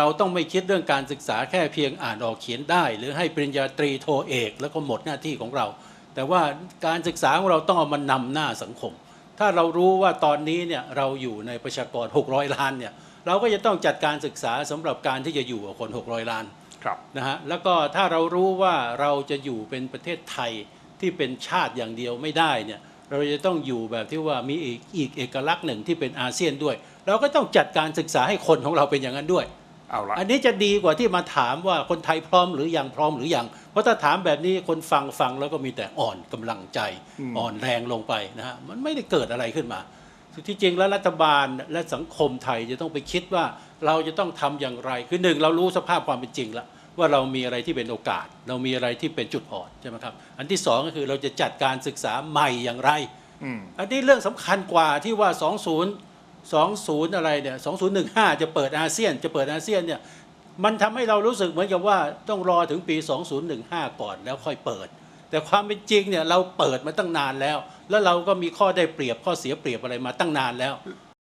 เราต้องไม่คิดเรื่องการศึกษาแค่เพียงอ่านออกเขียนได้ หรือให้ปริญญาตรีโทเอก แล้วก็หมดหน้าที่ของเรา แต่ว่าการศึกษาของเราต้องเอามานำหน้าสังคม ถ้าเรารู้ว่าตอนนี้เนี่ยเราอยู่ในประชากร 600 ล้านเนี่ยเราก็จะต้องจัดการศึกษาสำหรับการที่จะอยู่กับคน 600 ล้านครับนะฮะแล้วก็ถ้าเรารู้ว่าเราจะอยู่เป็นประเทศไทยที่เป็นชาติอย่างเดียวไม่ได้เนี่ยเราจะต้องอยู่แบบที่ว่ามีอีกอีกเอกลักษณ์หนึ่งที่เป็นอาเซียนด้วย เราก็ต้องจัดการศึกษาให้คนของเราเป็นอย่างนั้นด้วย เอาละอันนี้จะดีกว่าที่มาถามว่าคนไทยพร้อมหรือยังพร้อมหรือยังเพราะถ้าถามแบบนี้คนฟังฟังแล้วก็มีแต่อ่อนกำลังใจอ่อนแรงลงไปนะฮะมันไม่ได้เกิดอะไรขึ้นมาที่จริงแล้วรัฐบาลและสังคมไทยจะต้องไปคิดว่าเราจะต้องทำอย่างไรคือหนึ่งเรารู้สภาพความเป็นจริงแล้วว่าเรามีอะไรที่เป็นโอกาส เรามีอะไรที่เป็นจุดอ่อนใช่ไหมครับ อันที่สองก็คือเราจะจัดการศึกษาใหม่อย่างไรอืมอันนี้เรื่องสำคัญกว่าที่ว่า 20 20 อะไรเนี่ย2015 จะเปิดอาเซียน จะเปิดอาเซียนเนี่ยมันทำให้เรารู้สึกเหมือนกับว่าต้องรอถึงปี 2015 ก่อนแล้วค่อยเปิด แต่ความเป็นจริงเนี่ยเราเปิดมาตั้งนานแล้ว แล้วเราก็มีข้อได้เปรียบข้อเสียเปรียบอะไรมาตั้งนานแล้ว